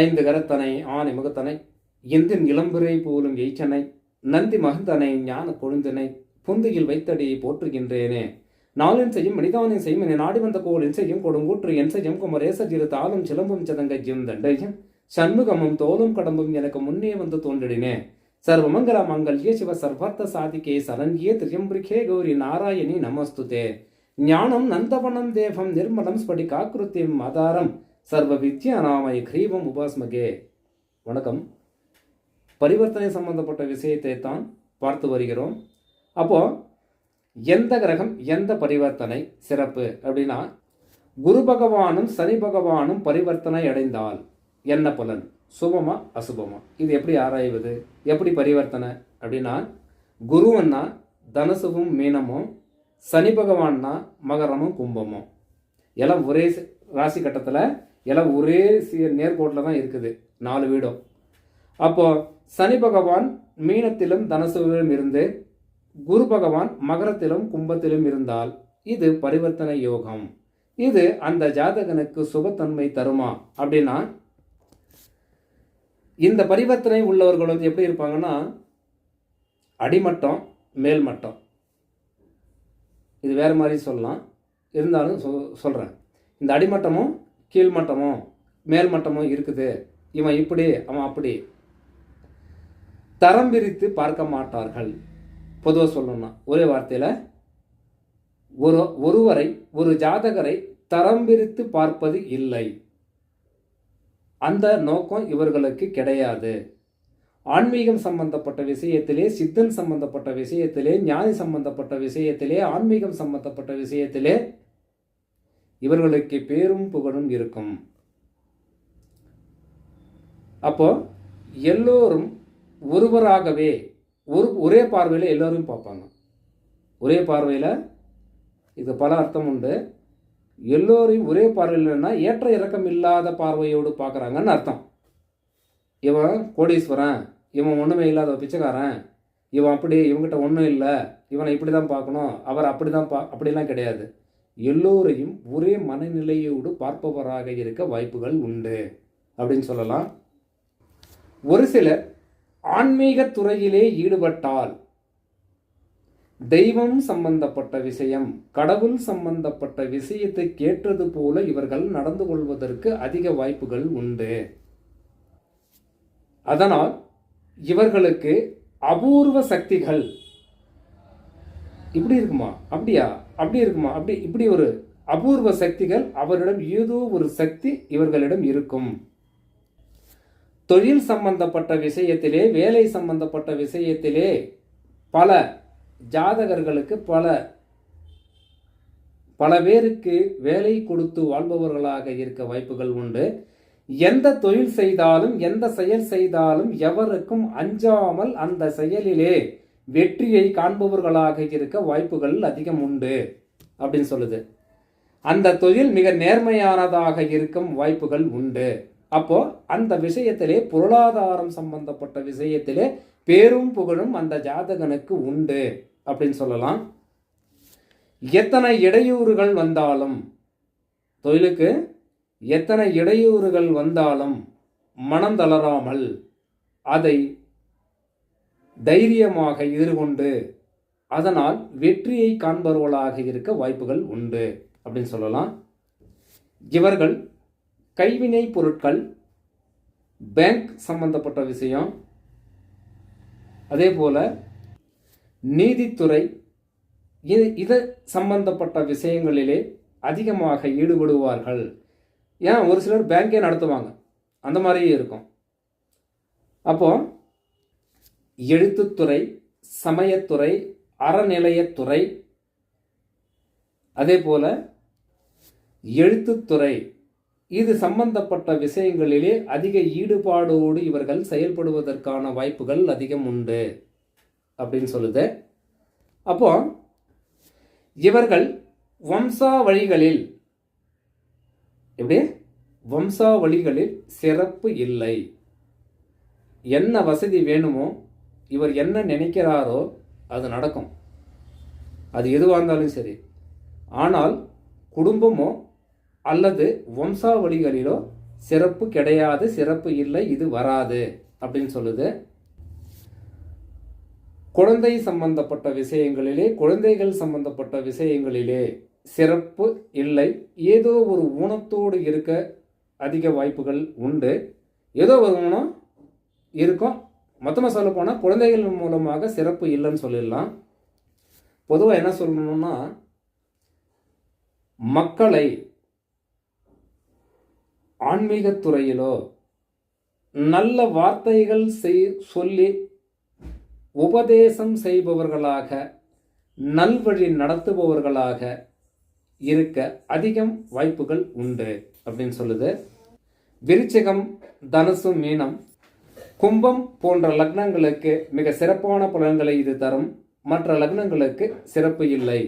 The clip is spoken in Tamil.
ஐந்து கரத்தனை ஆனை முகத்தனை இந்தின் இளம்பிறை போலும் எய்ச்சனை நந்தி மகந்தனை ஞான கொழுந்தனை புந்தியில் வைத்தடி போற்றுகின்றேனே. நாளின் செய்யும் மனிதானின் செய்யும் என நாடி வந்த கோளின் செய்யும் கொடுங்கூற்று என் செய்யும் குமரேச சிறு தாளும் சிலம்பும் சதங்கையும் தண்டையும் சண்முகமும் தோலும் கடம்பும் எனக்கு முன்னே வந்து தோன்றினே சர்வமங்கல மங்கல்யே சிவ சர்வார்த்த சாதிகே சரண்யே திரியம்பிரிகே கௌரி நாராயணி நமஸ்துதே. ஞானம் நந்தவனம் தேவம் நிர்மலம் ஸ்படிகாக்கிருத்தியம் ஆதாரம். சர்வ வித்யாநாமய கிரீவம் உபாஸ்மகே. வணக்கம். பரிவர்த்தனை சம்பந்தப்பட்ட விஷயத்தை தான் பார்த்து வருகிறோம். அப்போ எந்த கிரகம் எந்த பரிவர்த்தனை சிறப்பு அப்படின்னா குரு பகவானும் சனி பகவானும் பரிவர்த்தனை அடைந்தால் என்ன பலன்? சுபமா அசுபமா? இது எப்படி ஆராய்வது? எப்படி பரிவர்த்தனை? அப்படின்னா குருவன்னா தனுசுவும் மீனமும் சனி பகவான்னா மகரமும் கும்பமும். எல்லாம் ஒரே ராசி கட்டத்தில் எல்லாம் ஒரே சீர் நேர்கோட்டில் தான் இருக்குது. நாலு வீடும். அப்போ சனி பகவான் மீனத்திலும் தனசுவிலும் இருந்து குரு பகவான் மகரத்திலும் கும்பத்திலும் இருந்தால் இது பரிவர்த்தனை யோகம். இது அந்த ஜாதகனுக்கு சுபத்தன்மை தருமா? அப்படின்னா இந்த பரிவர்த்தனை உள்ளவர்கள் வந்து எப்படி இருப்பாங்கன்னா அடிமட்டம் மேல்மட்டம் இது வேறு மாதிரி சொல்லலாம். இருந்தாலும் சொ சொல்கிறேன் இந்த அடிமட்டமும் கீழ்மட்டமும் மேல்மட்டமும் இருக்குது. இவன் இப்படி அவன் அப்படி. தரம் பிரித்து பார்க்க மாட்டார்கள். பொதுவாக சொல்லணும்னா ஒரே வார்த்தையில் ஒரு ஒருவரை ஒரு ஜாதகரை தரம் பிரித்து பார்ப்பது இல்லை. அந்த நோக்கம் இவர்களுக்கு கிடையாது. ஆன்மீகம் சம்பந்தப்பட்ட விஷயத்திலே சித்தன் சம்பந்தப்பட்ட விஷயத்திலே ஞானி சம்பந்தப்பட்ட விஷயத்திலே ஆன்மீகம் சம்பந்தப்பட்ட விஷயத்திலே இவர்களுக்கு பேரும் புகழும் இருக்கும். அப்போ எல்லோரும் ஒருவராகவே ஒரு ஒரே பார்வையில் எல்லோரும் பார்ப்பாங்க. ஒரே பார்வையில் இது பல அர்த்தம் உண்டு. எல்லோரையும் ஒரே பார்வையில்னா ஏற்ற இறக்கம் இல்லாத பார்வையோடு பார்க்குறாங்கன்னு அர்த்தம். இவன் கோடீஸ்வரன் இவன் ஒன்றுமே இல்லாத பிச்சைக்காரன் இவன் அப்படி இவங்கிட்ட ஒன்றும் இல்லை இவனை இப்படி தான் பார்க்கணும் அவர் அப்படி தான் பா அப்படிலாம் கிடையாது. எல்லோரையும் ஒரே மனநிலையோடு பார்ப்பவராக இருக்க வாய்ப்புகள் உண்டு அப்படின்னு சொல்லலாம். ஒரு சிலர் ஆன்மீக துறையிலே ஈடுபட்டால் தெய்வம் சம்பந்தப்பட்ட விஷயம் கடவுள் சம்பந்தப்பட்ட விஷயத்தை கேட்டது போல இவர்கள் நடந்து கொள்வதற்கு அதிக வாய்ப்புகள் உண்டு. அதனால் இவர்களுக்கு அபூர்வ சக்திகள். இப்படி இருக்குமா? அப்படியா? அப்படி இருக்குமா? அப்படி இப்படி ஒரு அபூர்வ சக்திகள் அவரிடம் ஏதோ ஒரு சக்தி இவர்களிடம் இருக்கும். தொழில் சம்பந்தப்பட்ட விஷயத்திலே வேலை சம்பந்தப்பட்ட விஷயத்திலே பல ஜாதகர்களுக்கு பல பல பேருக்கு வேலை கொடுத்து வாழ்பவர்களாக இருக்க வாய்ப்புகள் உண்டு. எந்த தொழில் செய்தாலும் எந்த செயல் செய்தாலும் எவருக்கும் அஞ்சாமல் அந்த செயலிலே வெற்றியை காண்பவர்களாக இருக்க வாய்ப்புகள் அதிகம் உண்டு அப்படின்னு சொல்லுது. அந்த தொழில் மிக நேர்மையானதாக இருக்கும் வாய்ப்புகள் உண்டு. அப்போ அந்த விஷயத்திலே பொருளாதாரம் சம்பந்தப்பட்ட விஷயத்திலே பேரும் புகழும் அந்த ஜாதகனுக்கு உண்டு அப்படின்னு சொல்லலாம். எத்தனை இடையூறுகள் வந்தாலும் தொழிலுக்கு எத்தனை இடையூறுகள் வந்தாலும் மனம் தளராமல் அதை தைரியமாக எதிர்கொண்டு அதனால் வெற்றியை காண்பவர்களாக இருக்க வாய்ப்புகள் உண்டு அப்படின்னு சொல்லலாம். இவர்கள் கைவினை பொருட்கள் பேங்க் சம்பந்தப்பட்ட விஷயம் அதே போல நீதித்துறை இது இது சம்பந்தப்பட்ட விஷயங்களிலே அதிகமாக ஈடுபடுவார்கள். ஏன்? ஒரு சிலர் பேங்கே நடத்துவாங்க. அந்த மாதிரியே இருக்கும். அப்போது எழுத்துத்துறை சமயத்துறை அறநிலையத்துறை அதே போல எழுத்துத்துறை. இது சம்பந்தப்பட்ட விஷயங்களிலே அதிக ஈடுபாடோடு இவர்கள் செயல்படுவதற்கான வாய்ப்புகள் அதிகம் உண்டு அப்படின்னு சொல்லுது. அப்போ இவர்கள் வம்சாவழிகளில் எப்படி? வம்சாவழிகளில் சிறப்பு இல்லை. என்ன வசதி வேணுமோ இவர் என்ன நினைக்கிறாரோ அது நடக்கும். அது எதுவாக இருந்தாலும் சரி. ஆனால் குடும்பமோ அல்லது வம்சாவளிகளிலோ சிறப்பு கிடையாது சிறப்பு இல்லை இது வராது அப்படின்னு சொல்லுது. குழந்தை சம்பந்தப்பட்ட விஷயங்களிலே குழந்தைகள் சம்பந்தப்பட்ட விஷயங்களிலே சிறப்பு இல்லை. ஏதோ ஒரு ஊனத்தோடு இருக்க அதிக வாய்ப்புகள் உண்டு. ஏதோ ஒரு ஊனம் இருக்கும் மொத்தமாக சொல்லப்போனால் குழந்தைகள் மூலமாக சிறப்பு இல்லைன்னு சொல்லிடலாம். பொதுவாக என்ன சொல்லணும்னா மக்களை ஆன்மீகத் துறையிலோ நல்ல வார்த்தைகள் செய் சொல்லி உபதேசம் செய்பவர்களாக நல்வழி நடத்துபவர்களாக இருக்க அதிகம் வாய்ப்புகள் உண்டு அப்படின்னு சொல்லுது. விருச்சிகம் தனுசு மீனம் கும்பம் போன்ற லக்னங்களுக்கு மிக சிறப்பான பலன்களை இது தரும். மற்ற லக்னங்களுக்கு சிறப்பு இல்லை.